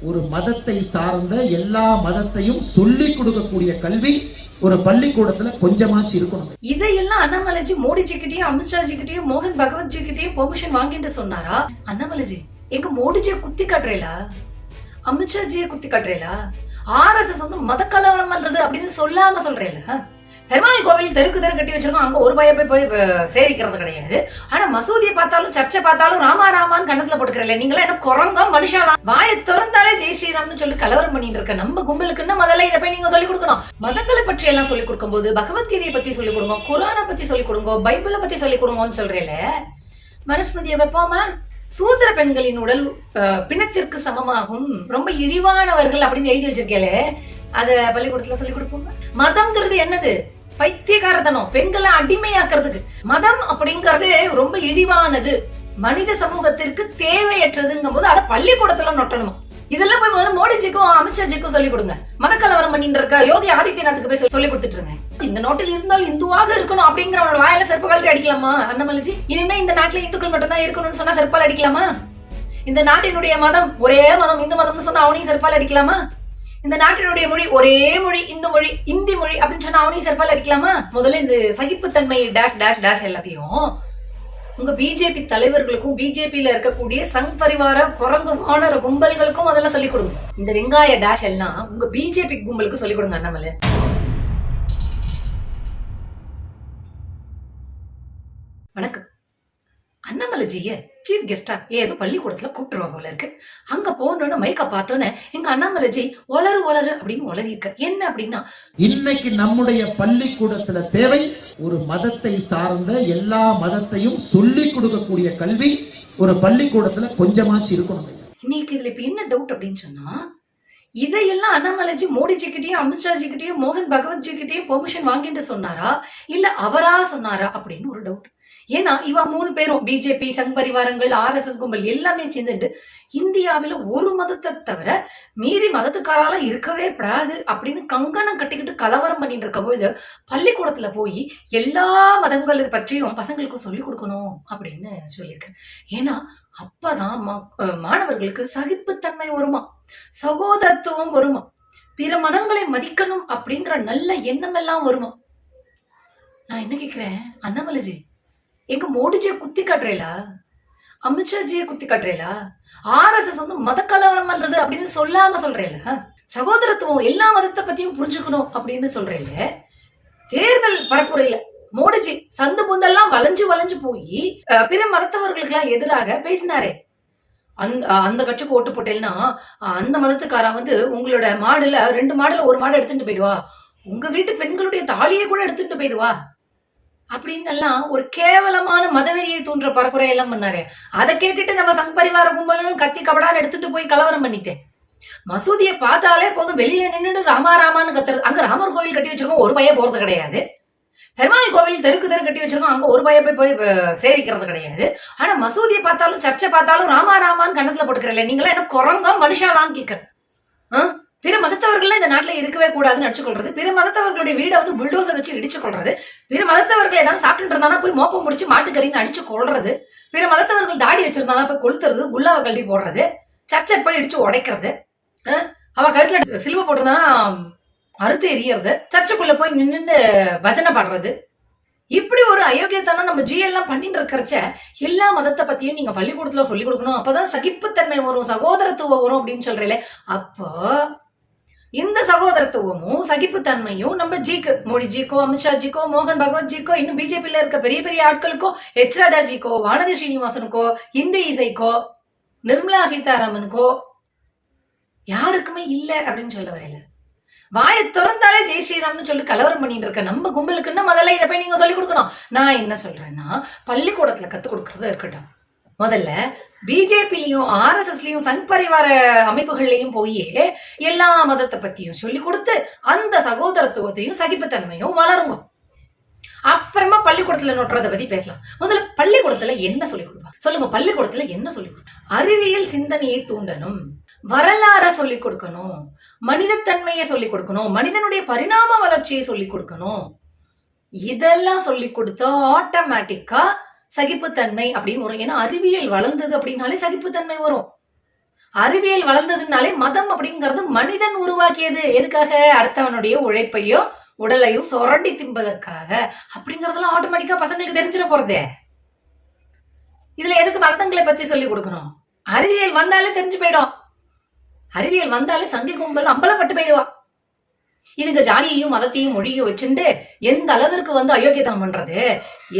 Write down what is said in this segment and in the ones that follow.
ஒரு மதத்தை சார்ந்த எல்லா மதத்தையும் சொல்லிக் கொடுக்கக்கூடிய கல்வி ஒரு பள்ளிக்கூடத்துல கொஞ்சமாச்சு இருக்கணும். இதையெல்லாம் அண்ணாமலைஜி மோடிஜி கிட்டயும் அமித்ஷாஜி கிட்டயும் மோகன் பகவத்ஜி கிட்டயும் பெர்மிஷன் வாங்கிட்டு சொன்னாரா? அண்ணாமலைஜி எங்க மோடிஜியை குத்தி காட்டுறீங்களா அமித்ஷாஜியை குத்தி காட்டுறீங்களா ஆர்எஸ்எஸ் வந்து மத கலவரம் பண்றது அப்படின்னு சொல்லாம சொல்றீங்களா பெருமாள் கோவில் தெருக்கு தெரு கட்டி வச்சிருக்கோம். அங்க ஒரு பய போய் போய் சேவிக்கிறது கிடையாது. ஆனா மசூதியை பார்த்தாலும் சர்ச்சை பார்த்தாலும் ராமா ராமான்னு கண்ணத்துல போட்டுக்கிறீங்களே நீங்களா என்ன குரங்கா மனுஷனா? வாயை திறந்தாலே ஜெய் ஸ்ரீராம்னு சொல்லி கலவரம் பண்ணிட்டு இருக்க. நம்ம கும்பலுக்குன்னு முதல்ல இதை போய் நீங்க சொல்லிக் கொடுக்கணும். மதங்களை பற்றி எல்லாம் கொடுக்கும் போது பகவத்கீதையை பத்தி சொல்லி கொடுங்க குரானை பத்தி சொல்லி கொடுங்க பைபிளை பத்தி சொல்லி கொடுங்கன்னு சொல்றேல மனுஸ்மதியை வைப்போமா? சூத்திர பெண்களின் உடல் பிணத்திற்கு சமமாகும். ரொம்ப இழிவானவர்கள் அப்படின்னு எழுதி வச்சிருக்கேலே அத பள்ளிக்கூடத்துல சொல்லி கொடுப்போம்? மதம்ங்கிறது என்னது? பைத்தியகாரதனம் பெண்களை அடிமையாக்குறதுக்கு. மதம் அப்படிங்கறது ரொம்ப இழிவானது. மனித சமூகத்திற்கு தேவையற்றதுங்கும் போது அதை பள்ளிக்கூடத்துல நொட்டணுமா. இதெல்லாம் போய் முதல்ல மோடிஜிக்கும் அமித்ஷாஜிக்கும் சொல்லி கொடுங்க. மதக்கலவரம் பண்ணிட்டு இருக்க யோகி ஆதித்யநாத்துக்கு போய் சொல்லி கொடுத்துட்டுருங்க. இந்த நோட்டில் இருந்தால் இந்துவாக இருக்கணும் அப்படிங்கிற வாயில செருப்பு கழட்டி அடிக்கலாமா அண்ணமலைஜி? இனிமே இந்த நாட்டுல இந்துக்கள் மட்டும்தான் இருக்கணும்னு சொன்னா செருப்பால் அடிக்கலாமா? இந்த நாட்டினுடைய மதம் ஒரே மதம் இந்து மதம்னு சொன்னா அவனையும் செருப்பால் அடிக்கலாமா? இந்த நாட்டினுடைய மொழி ஒரே மொழி இந்த மொழி இந்தி மொழி அப்படின்னு சொன்னா அவனையும் செருப்பால் அடிக்கலாமா? முதல்ல இந்த சகிப்புத்தன்மை டேஷ் டேஷ் டேஷ் எல்லாத்தையும் உங்க பிஜேபி தலைவர்களுக்கும் பிஜேபியில இருக்கக்கூடிய சங் பரிவார குரங்கு வானர கும்பல்களுக்கும் முதல்ல சொல்லிக் கொடுங்க. இந்த வெங்காய டேஷ் எல்லாம் உங்க பிஜேபி கும்பலுக்கு சொல்லிக் கொடுங்க அண்ணாமலை. அண்ணாமலைஜிய சீஃப் கெஸ்டா ஏதோ பள்ளிக்கூடத்துல கூப்பிட்டுருவா போல இருக்கு. அங்க போனோன்னு மைக்க பார்த்தோன்னே எங்க அண்ணாமலைஜி ஒளரு ஒளரு அப்படின்னு ஒளரி இருக்க. என்ன அப்படின்னா இன்னைக்கு நம்முடைய பள்ளிக்கூடத்துல தேவை ஒரு மதத்தை சார்ந்த எல்லா மதத்தையும் சொல்லிக் கொடுக்கக்கூடிய கல்வி ஒரு பள்ளிக்கூடத்துல கொஞ்சமாச்சு இருக்கணும். இன்னைக்கு இதுல இப்ப என்ன டவுட் அப்படின்னு சொன்னா இதையெல்லாம் அண்ணாமலைஜி மோடிஜி கிட்டயும் அமித்ஷாஜி கிட்டயும் மோகன் பகவத்ஜி கிட்டயும் பெர்மிஷன் வாங்கிட்டு சொன்னாரா? இல்ல அவரா சொன்னாரா அப்படின்னு ஒரு டவுட் ஏன்னா இவா மூணு பேரும் பிஜேபி சங் பரிவாரங்கள் ஆர்எஸ்எஸ் கும்பல் எல்லாமே சேர்ந்துட்டு இந்தியாவில ஒரு மதத்தை தவிர மீதி மதத்துக்காரால இருக்கவே படாது அப்படின்னு கங்கணம் கட்டிக்கிட்டு கலவரம் பண்ணிட்டு இருக்கும்போது பள்ளிக்கூடத்துல போய் எல்லா மதங்கள் பற்றியும் பசங்களுக்கு சொல்லி கொடுக்கணும் அப்படின்னு சொல்லியிருக்கேன் ஏன்னா அப்பதான் மாணவர்களுக்கு சகிப்புத்தன்மை வருமா? சகோதரத்துவம் வருமா? பிற மதங்களை மதிக்கணும் அப்படிங்கிற நல்ல எண்ணம் எல்லாம் வருமா? நான் என்ன கேக்குறேன்? அண்ணாமலைஜி எங்க மோடிஜியை குத்தி காட்டுறீங்களா அமித்ஷாஜியை குத்தி காட்டுறீங்களா ஆர்எஸ்எஸ் வந்து மத கலவரம் பண்றது அப்படின்னு சொல்லாம சொல்றேல? சகோதரத்துவம் எல்லா மதத்தை பத்தியும் புரிஞ்சுக்கணும் அப்படின்னு சொல்றேல? தேர்தல் பரப்புரையில மோடிஜி சந்து புந்தெல்லாம் வளைஞ்சு வளைஞ்சு போய் பிற மதத்தவர்களுக்கு எல்லாம் எதிராக பேசினாரே. அந்த அந்த கட்சிக்கு ஓட்டு போட்டேன்னா அந்த மதத்துக்காரா வந்து உங்களோட மாடுல ரெண்டு மாடுல ஒரு மாடு எடுத்துட்டு போயிடுவா. உங்க வீட்டு பெண்களுடைய தாலியை கூட எடுத்துட்டு போயிடுவா. அப்படின்னு எல்லாம் ஒரு கேவலமான மதவெறியை தூண்டுற பரப்புரை எல்லாம் பண்ணாரு. அதை கேட்டுட்டு நம்ம சங் பரிவார கும்பலும் கத்தி கபடான்னு எடுத்துட்டு போய் கலவரம் பண்ணிட்டேன். மசூதியை பார்த்தாலே போதும் வெளியில நின்றுட்டு ராமா ராமான்னு கத்துறது. அங்க ராமர் கோவில் கட்டி வச்சிருக்கோம் ஒரு பையன் போறது கிடையாது. பெருமாள் கோவில் தெருக்கு தெரு கட்டி வச்சிருக்கோம் அங்க ஒரு பைய போய் போய் சேவிக்கிறது கிடையாது. ஆனா மசூதியை பார்த்தாலும் சர்ச்சை பார்த்தாலும் ராமா ராமான்னு கண்ணத்துல போட்டுக்கிறல நீங்களா என்ன குரங்கா மனுஷாலான்னு கேட்க ஆ? பிற மதத்தவர்கள் இந்த நாட்டில் இருக்கவே கூடாதுன்னு அடிச்சு பிற மதத்தவர்களுடைய வீடை வந்து புல்டோசர் வச்சு இடிச்சு கொள்றது பிற மதத்தவர்கள் ஏதாவது சாப்பிட்டு இருந்தானா போய் மோப்பம் முடிச்சு மாட்டுக்கறின்னு அடிச்சு கொள்றது பிற மதத்தவர்கள் தாடி வச்சிருந்தானா போய் கொளுத்துறது குல்லாவை கழட்டி போடுறது சர்ச்சை போய் இடிச்சு உடைக்கிறது. ஆ? அவ கழுத்துல சிலுவை போட்டிருந்தானா அறுத்து எரியறது சர்ச்சுக்குள்ள போய் நின்று பஜனை பாடுறது இப்படி ஒரு அயோக்கியத்தனம் நம்ம ஜி எல்லாம் பண்ணிட்டு இருக்கிறச்ச எல்லா மதத்தை பத்தியும் நீங்க பள்ளிக்கூடத்துல சொல்லி கொடுக்கணும். அப்பதான் சகிப்புத்தன்மை வரும் சகோதரத்துவம் வரும் அப்படின்னு சொல்றீங்களே. அப்போ இந்த சகோதரத்துவமும் சகிப்புத்தன்மையும் நம்ம ஜிக்கு மோடி ஜிக்கோ அமித்ஷா ஜிக்கோ மோகன் பகவத் ஜிக்கோ இன்னும் பிஜேபியில இருக்க பெரிய பெரிய ஆட்களுக்கோ எச் ராஜா ஜிக்கோ வானதி ஸ்ரீனிவாசனுக்கோ இந்தி இசைக்கோ நிர்மலா சீதாராமனுக்கோ யாருக்குமே இல்ல அப்படின்னு சொல்ல வரையில. வாயை திறந்தாலே ஜெய் ஸ்ரீராம்னு சொல்லி கலவரம் பண்ணிட்டு இருக்க நம்ம கும்பலுக்குன்னா முதல்ல இதை போய் நீங்க சொல்லி கொடுக்கணும். நான் என்ன சொல்றேன்னா பள்ளிக்கூடத்துல கத்துக் கொடுக்கறது இருக்கட்டும். முதல்ல பிஜேபிலையும் ஆர்எஸ்எஸ்லயும் சங் பரிவார அமைப்புகள்லயும் போய் எல்லா மதத்தை பத்தியும் சொல்லி கொடுத்து அந்த சகோதரத்துவத்தையும் சகிப்புத்தன்மையும் வளருங்க. அப்புறமா பள்ளிக்கூடத்துல நோட்டுறதை பத்தி பேசலாம். முதல்ல பள்ளிக்கூடத்துல என்ன சொல்லி கொடுப்பா? சொல்லுங்க பள்ளிக்கூடத்துல என்ன சொல்லி கொடுப்பா? அறிவியல் சிந்தனையை தூண்டணும். வரலாற சொல்லி கொடுக்கணும். மனிதத்தன்மையை சொல்லி கொடுக்கணும். மனிதனுடைய பரிணாம வளர்ச்சியை சொல்லி கொடுக்கணும். இதெல்லாம் சொல்லி கொடுத்தா ஆட்டோமேட்டிக்கா சகிப்புத்தன்மை அப்படின்னு வரும். ஏன்னா அறிவியல் வளர்ந்தது அப்படின்னாலே சகிப்புத்தன்மை வரும். அறிவியல் வளர்ந்ததுனாலே மதம் அப்படிங்கிறது மனிதன் உருவாக்கியது. எதுக்காக? அடுத்தவனுடைய உழைப்பையோ உடலையும் சொரண்டி திம்பதற்காக அப்படிங்கறதெல்லாம் ஆட்டோமேட்டிக்கா பசங்களுக்கு தெரிஞ்சிட போறதே. இதுல எதுக்கு மதங்களை பத்தி சொல்லி கொடுக்கணும்? அறிவியல் வந்தாலே தெரிஞ்சு போயிடும். அறிவியல் வந்தாலே சங்கி கும்பல் அம்பலப்பட்டு போயிடுவா. இதுங்க ஜாதியையும் மதத்தையும் மொழியும் வச்சுட்டு எந்த அளவிற்கு வந்து அயோக்கியதனம் பண்றது?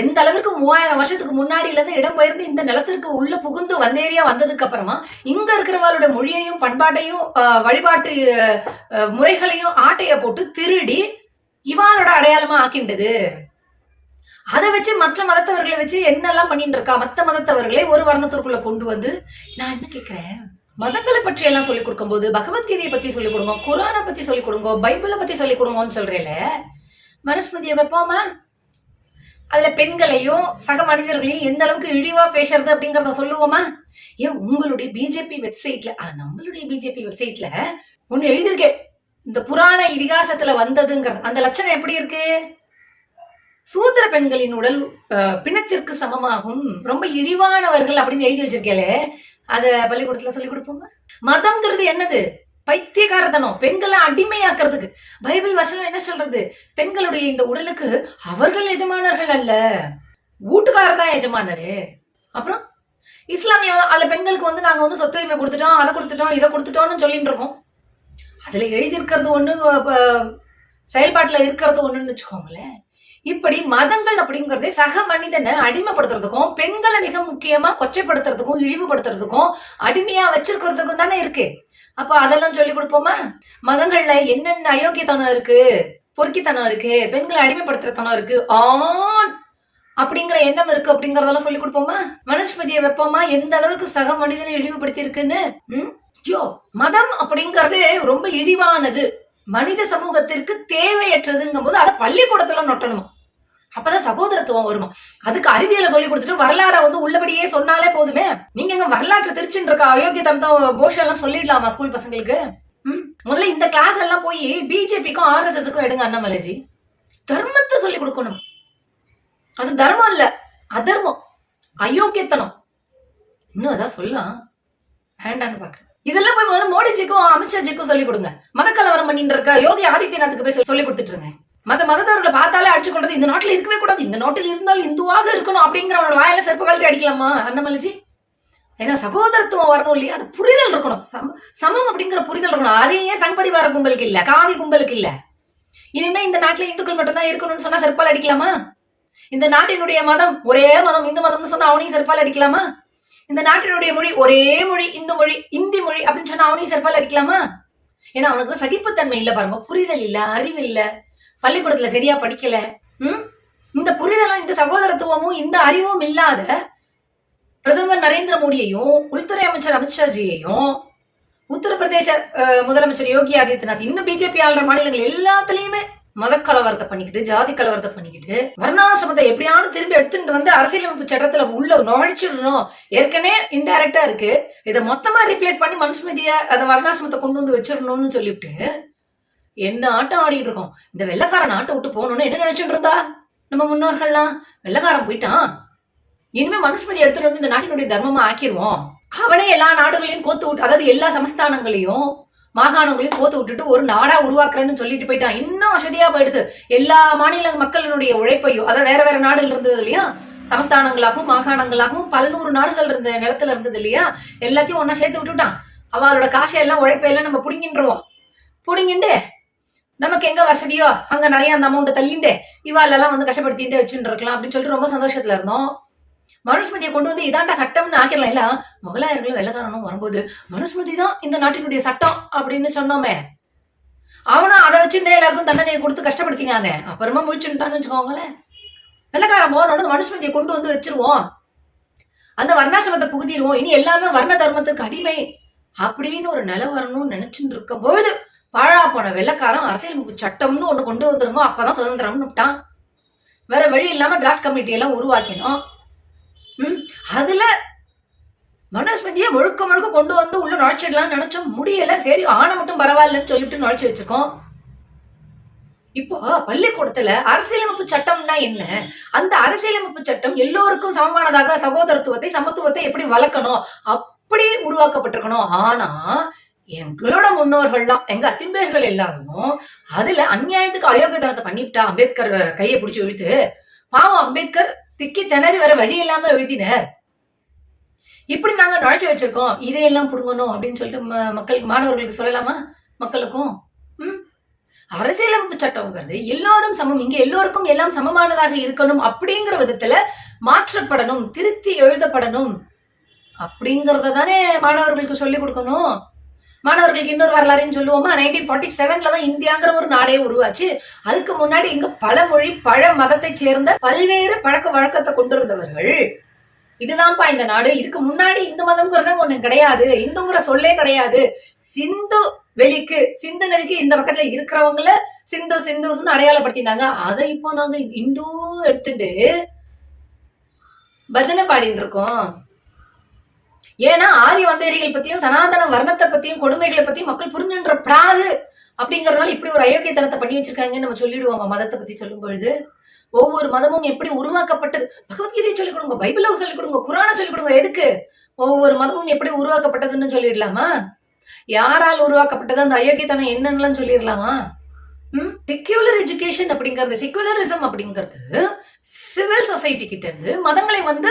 எந்த அளவிற்கு மூவாயிரம் வருஷத்துக்கு முன்னாடில இருந்து இடம்பெயர்ந்து இந்த நிலத்திற்கு உள்ள புகுந்து வந்தேரியா வந்ததுக்கு அப்புறமா இங்க இருக்கிறவளோட மொழியையும் பண்பாட்டையும் வழிபாட்டு முறைகளையும் ஆட்டைய போட்டு திருடி இவாளோட அடையாளமா ஆக்கின்றது. அதை வச்சு மற்ற மதத்தவர்களை வச்சு என்னெல்லாம் பண்ணிட்டு இருக்கா மத்த மதத்தவர்களை ஒரு வர்ணத்திற்குள்ள கொண்டு வந்து நான் என்ன கேக்குறேன்? மதங்களை பற்றி எல்லாம் சொல்லிக் கொடுக்கும்போது பகவத்கீதையை பத்தி சொல்லிக் கொடுங்க குரானை பத்தி சொல்லிக் கொடுங்க பைபிளை பத்தி சொல்லிக் கொடுங்கன்னு சொல்றேல? மனுஸ்மதியை வைப்போமா அதுல பெண்களையும் சக மனிதர்களையும் எந்த அளவுக்கு இழிவா பேசுறது அப்படிங்கறத சொல்லுவோமா? ஏன் உங்களுடைய பிஜேபி வெப்சைட்ல நம்மளுடைய பிஜேபி வெப்சைட்ல ஒண்ணு எழுதியிருக்கேன் இந்த புராண இதிகாசத்துல வந்ததுங்கிறது அந்த லட்சணம் எப்படி இருக்கு? சூத்திர பெண்களின் உடல் பிணத்திற்கு சமமாகும் ரொம்ப இழிவானவர்கள் அப்படின்னு எழுதி வச்சிருக்கேலே அதை பள்ளிக்கூடத்துல சொல்லிக் கொடுப்போமா? மதம்ங்கிறது என்னது? பைத்தியகாரதனம் பெண்களை அடிமையாக்குறதுக்கு. பைபிள் வசனம் என்ன சொல்றது? பெண்களுடைய இந்த உடலுக்கு அவர்கள் எஜமானர்கள் அல்ல. வீட்டுக்காரர் தான் எஜமானரு. அப்புறம்? இஸ்லாமிய அதுல பெண்களுக்கு வந்து நாங்க வந்து சொத்து உரிமை கொடுத்துட்டோம் அதை கொடுத்துட்டோம் இதை கொடுத்துட்டோம்னு சொல்லிட்டு இருக்கோம். அதுல எழுதியிருக்கிறது ஒண்ணு செயல்பாட்டுல இருக்கிறது ஒண்ணுன்னு வச்சுக்கோங்களேன். இப்படி மதங்கள் அப்படிங்கறது சக மனிதனை அடிமைப்படுத்துறதுக்கும் பெண்களை மிக முக்கியமா கொச்சைப்படுத்துறதுக்கும் இழிவுபடுத்துறதுக்கும் அடிமையா வச்சிருக்கிறதுக்கும் தானே இருக்கு. அப்ப அதெல்லாம் சொல்லி கொடுப்போமா? மதங்கள்ல என்னென்ன அயோக்கியத்தனம் இருக்கு? பொறுக்கித்தனம் இருக்கு? பெண்களை அடிமைப்படுத்துறத்தனம் இருக்கு? ஆன் அப்படிங்கிற எண்ணம் இருக்கு அப்படிங்கறதெல்லாம் சொல்லி கொடுப்போமா? மனுஷ்மதியை வைப்போமா? எந்த அளவுக்கு சக மனிதனை இழிவுபடுத்தி இருக்குன்னு ம்? ஐயோ மதம் அப்படிங்கறது ரொம்ப இழிவானது. மனித சமூகத்திற்கு தேவையற்றதுங்கும் போது அதை பள்ளிக்கூடத்துல நொட்டணுமா. அப்பதான் சகோதரத்துவம் வருமா? அதுக்கு அறிவியலை சொல்லி கொடுத்துட்டு வரலாறை வந்து உள்ளபடியே சொன்னாலே போதுமே. நீங்க எங்க வரலாற்று திருச்சின்னு இருக்க அயோக்கியத்தனத்தை போஷம் எல்லாம் சொல்லிடலாமா ஸ்கூல் பசங்களுக்கு? ம்? முதல்ல இந்த கிளாஸ் எல்லாம் போய் பிஜேபிக்கும் ஆர்எஸ்எஸ்க்கும் எடுங்க அண்ணாமலைஜி. தர்மத்தை சொல்லி கொடுக்கணும். அது தர்மம் இல்ல அதர்மம். அயோக்கியத்தனம். இன்னும் அதான் சொல்லலாம்? வேண்டான்னு பாக்குறேன். இதெல்லாம் போய் முதல்ல மோடிஜிக்கும் அமித்ஷாஜிக்கும் சொல்லி கொடுங்க. மதக்கலவரம் பண்ணிட்டு இருக்க யோகி ஆதித்யநாத்துக்கு போய் சொல்லி கொடுத்துட்டு இருங்க. மற்ற மதத்தவர்களை பார்த்தாலே அடிச்சு கொள்றது இந்த நாட்டில் இருக்கவே கூடாது. இந்த நாட்டில் இருந்தால் இந்துவாக இருக்கணும் அப்படிங்கிறவனோட வாயில செருப்பு கழட்டி அடிக்கலாமா அண்ணாமலைஜி? ஏன்னா சகோதரத்துவம் வரணும் இல்லையா? அது புரிதல் இருக்கணும். சம சமம் அப்படிங்கிற புரிதல் இருக்கணும். அதே ஏன் கும்பலுக்கு இல்ல காவி கும்பலுக்கு இல்ல? இனிமே இந்த நாட்டுல இந்துக்கள் மட்டும்தான் இருக்கணும்னு சொன்னா செருப்பால் அடிக்கலாமா? இந்த நாட்டினுடைய மதம் ஒரே மதம் இந்து மதம்னு சொன்னா அவனையும் செருப்பால் அடிக்கலாமா? இந்த நாட்டினுடைய மொழி ஒரே மொழி இந்த மொழி இந்தி மொழி அப்படின்னு சொன்னா அவனையும் செருப்பால் அடிக்கலாமா? ஏன்னா அவனுக்கு சகிப்புத்தன்மை இல்ல பாருங்க புரிதல் இல்ல அறிவு இல்லை. பள்ளிக்கூடத்துல சரியா படிக்கல. ம்? இந்த புரிதலும் இந்த சகோதரத்துவமும் இந்த அறிவும் இல்லாத பிரதமர் நரேந்திர மோடியையும் உள்துறை அமைச்சர் அமித்ஷாஜியையும் உத்தரப்பிரதேச முதலமைச்சர் யோகி ஆதித்யநாத் இன்னும் பிஜேபி ஆளுற மாநிலங்கள் எல்லாத்துலயுமே மத கலவரத்தை பண்ணிக்கிட்டு ஜாதி கலவரத்தை பண்ணிக்கிட்டு வர்ணாசிரமத்தை எப்படியாவது திரும்பி எடுத்துட்டு வந்து அரசியலமைப்பு சட்டத்துல உள்ள நுழைச்சிடணும். ஏற்கனவே இன்டைரக்டா இருக்கு. இதை மொத்தமா ரீப்ளேஸ் பண்ணி மனுஸ்மிதிய அந்த வர்ணாசிரமத்தை கொண்டு வந்து வச்சிடணும்னு சொல்லிவிட்டு என்ன ஆட்டம் ஆடிட்டு இருக்கோம்? இந்த வெள்ளக்காரன் நாட்டை விட்டு போகணும்னு என்ன நினைச்சுட்டு இருந்தா? நம்ம முன்னோர்கள்லாம். வெள்ளக்காரன் போயிட்டான். இனிமே மனுஸ்மதி எடுத்துட்டு வந்து இந்த நாட்டினுடைய தர்மமா ஆக்கிடுவோம் அவனே எல்லா நாடுகளையும் கோத்து விட்டு அதாவது எல்லா சமஸ்தானங்களையும் மாகாணங்களையும் கோத்து விட்டுட்டு ஒரு நாடா உருவாக்குறேன்னு சொல்லிட்டு போயிட்டான். இன்னும் வசதியா போயிடுது. எல்லா மாநில மக்களினுடைய உழைப்பையும் அதாவது வேற வேற நாடுகள் இருந்தது இல்லையா? சமஸ்தானங்களாகவும் மாகாணங்களாகவும் பல்நூறு நாடுகள் இருந்த நிலத்துல இருந்தது இல்லையா? எல்லாத்தையும் ஒன்னா சேர்த்து விட்டுட்டான். அவளோட காசை எல்லாம் நம்ம புடுங்கின்றோம் புடுங்கிண்டு நமக்கு எங்க வசதியோ? அங்க நிறைய அந்த அமௌண்ட் தள்ளிண்டு இவாளெல்லாம் வந்து கஷ்டப்படுத்திட்டு வச்சுட்டு இருக்கலாம் அப்படின்னு சொல்லிட்டு ரொம்ப சந்தோஷத்துல இருந்தோம். மனுஸ்மதியை கொண்டு வந்து இதாண்டா சட்டம்னு ஆக்கிடலாம். இல்ல முகலாயர்களும் வெள்ளக்காரனும் வரும்போது மனுஸ்மதி தான் இந்த நாட்டினுடைய சட்டம் அப்படின்னு சொன்னோமே. அவனும் அதை வச்சுட்டு எல்லாருக்கும் தண்டனையை கொடுத்து கஷ்டப்படுத்தினானே. அப்புறமா முடிச்சுட்டான்னு வச்சுக்கோங்களேன். வெள்ளக்காரன் போனோட மனுஸ்மதியை கொண்டு வந்து வச்சிருவோம். அந்த வர்ணாசிரமத்தை புகுதிடுவோம் இனி எல்லாமே வர்ண தர்மத்துக்கு அடிமை அப்படின்னு ஒரு நிலை வரணும்னு நினைச்சுட்டு இருக்கும் பொழுது பாழா போன வெள்ளக்காரன் அரசியல் சட்டம்னு ஒண்ணு கொண்டு வந்துருங்க அப்பதான் சுதந்திரம்னு விட்டான். வேற வழி இல்லாம டிராஃப்ட் கமிட்டி எல்லாம் உருவாக்கினோம். ம், அதுல மனஸ்மதியை முழுக்க முழுக்க கொண்டு வந்து உள்ள நுழைச்சிடலாம்னு நினைச்சோம் முடியல. சரி ஆணை மட்டும் பரவாயில்லன்னு சொல்லிட்டு நுழைச்சி வச்சிருக்கோம் இப்போ பள்ளிக்கூடத்துல அரசியலமைப்பு சட்டம்னா என்ன? அந்த அரசியலமைப்பு சட்டம் எல்லோருக்கும் சமமானதாக சகோதரத்துவத்தை சமத்துவத்தை எப்படி வளர்க்கணும்? அப்படி உருவாக்கப்பட்டிருக்கணும். ஆனா எங்களோட முன்னோர்கள்லாம் எங்க அத்திம்பேர்கள் எல்லாரும் அதுல அநியாயத்துக்கு அயோக்கியத்தனத்தை பண்ணிவிட்டா அம்பேத்கர் கையை பிடிச்சி இழுத்து பாவம் அம்பேத்கர் திக்கி திணறி வர வழி இல்லாம எழுதினர் இப்படி நாங்க நுழைச்சு வச்சிருக்கோம். இதையெல்லாம் புடுங்கணும் அப்படின்னு சொல்லிட்டு ம- மக்கள் மாணவர்களுக்கு சொல்லலாமா? மக்களுக்கும்? ம்? அரசியலமைப்பு சட்டம்ங்கிறது எல்லாரும் சமம். இங்க எல்லோருக்கும் எல்லாம் சமமானதாக இருக்கணும் அப்படிங்கிற விதத்துல மாற்றப்படணும் திருத்தி எழுதப்படணும். அப்படிங்கறத தானே மாணவர்களுக்கு சொல்லிக் கொடுக்கணும். மாணவர்களுக்கு இன்னொரு வரலாறுன்னு சொல்லுவோமா? நைன்டீன் ஃபார்ட்டி செவன்ல தான் இந்தியாங்கிற ஒரு நாடே உருவாச்சு. அதுக்கு முன்னாடி இங்க பல மொழி பழ மதத்தை சேர்ந்த பல்வேறு பழக்க வழக்கத்தை கொண்டிருந்தவர்கள். இதுதான்ப்பா இந்த நாடு. இதுக்கு முன்னாடி இந்து மதம்ங்கிறத ஒண்ணு கிடையாது. இந்துங்கிற சொல்லே கிடையாது. சிந்து வெளிக்கு சிந்து நதிக்கு இந்த பக்கத்துல இருக்கிறவங்கள சிந்து சிந்துஸ்னு அடையாளப்படுத்தினாங்க. அதை இப்போ நாங்க இந்து எடுத்துட்டு பஜனை பாடிட்டு இருக்கோம். ஏன்னா ஆதி வந்தேரிகள் பத்தியும் சனாதன வர்ணத்தை பத்தியும் கொடுமைகளை பத்தியும் மக்கள் புரிஞ்சுன்றப்படாது அப்படிங்கறதுனால இப்படி ஒரு அயோக்கியத்தனத்தை பண்ணி வச்சிருக்காங்கன்னு நம்ம சொல்லிடுவோம். மதத்தை பத்தி சொல்லும் பொழுது ஒவ்வொரு மதமும் எப்படி உருவாக்கப்பட்டது? பகவத்கீதையை சொல்லிக் கொடுங்க பைபிளை சொல்லிக் கொடுங்க குரானை சொல்லிக் கொடுங்க. எதுக்கு? ஒவ்வொரு மதமும் எப்படி உருவாக்கப்பட்டதுன்னு சொல்லிடலாமா? யாரால் உருவாக்கப்பட்டது? அந்த அயோக்கியத்தனம் என்னன்னுலாம் சொல்லிடலாமா? செக்யூலர் எஜுகேஷன் அப்படிங்கிறது செக்யூலரிசம் அப்படிங்கிறது சிவில் சொசைட்டி கிட்ட இருந்து மதங்களை வந்து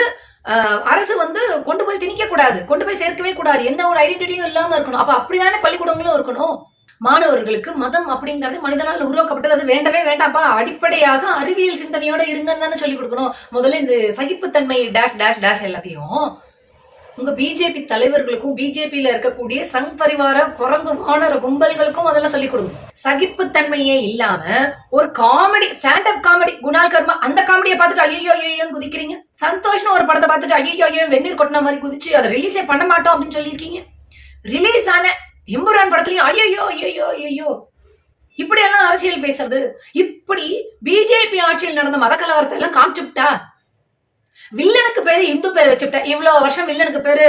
அரசு வந்து கொண்டு போய் திணிக்க கூடாது. கொண்டு போய் சேர்க்கவே கூடாது. எந்த ஒரு ஐடென்டிட்டியும் இல்லாம இருக்கணும். அப்ப அப்படிதானே பள்ளிக்கூடங்களும் இருக்கணும்? மாணவர்களுக்கு மதம் அப்படிங்கிறது மனிதனால் உருவாக்கப்பட்டது அது வேண்டவே வேண்டாம்ப்பா. அடிப்படையாக அறிவியல் சிந்தனையோட இருங்கன்னு தானே சொல்லி கொடுக்கணும். முதல்ல இந்த சகிப்புத்தன்மை டேஷ் டேஷ் டேஷ் எல்லாத்தையும் உங்க பிஜேபி தலைவர்களுக்கும் பிஜேபியில இருக்கக்கூடிய சங் பரிவார குரங்கு வானர கும்பல்களுக்கும் அதெல்லாம் சொல்லிக் கொடுங்க. சகிப்புத்தன்மையே இல்லாம ஒரு comedy stand up comedy Kunal கர்மா அந்த காமெடியை பார்த்துட்டு ஐயோ ஐயோன்னு குதிக்கிறீங்க. சந்தோஷ்னு ஒரு படத்தை பார்த்துட்டு ஐயோ ஐயோ வெந்நீர் கொட்டின மாதிரி குதிச்சு அதை ரிலீஸே பண்ண மாட்டோம் அப்படின்னு சொல்லியிருக்கீங்க. ரிலீஸ் ஆன எம்புரான் படத்துலயும் ஐயோ ஐயோ ஐயோ இப்படி எல்லாம் அரசியல் பேசுறது. இப்படி பிஜேபி ஆட்சியில் நடந்த மத கலவரத்தை எல்லாம் காமிச்சுட்டா வில்லனுக்கு பேரு இந்து பேர் வச்சுட்டா இவ்வளவு வருஷம் வில்லனுக்கு பேரு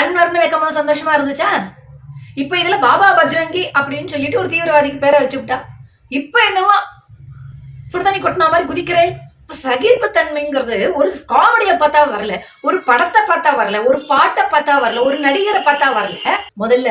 அன்வர்னு வைக்கும்போது சந்தோஷமா இருந்துச்சா? இப்ப இதுல பாபா பஜ்ரங்கி அப்படின்னு சொல்லிட்டு ஒரு தீவிரவாதிக்கு பேரை வச்சுவிட்டா இப்ப என்னவோ சுடுதண்ணி கொட்டின மாதிரி குதிக்கிறேன் சகிப்பு தன்மைங்கிறது ஒரு காமெடியை பார்த்தா வரல ஒரு படத்தை பார்த்தா வரல ஒரு பாட்டை பார்த்தா வரல ஒரு நடிகரை பார்த்தா வரல. முதல்ல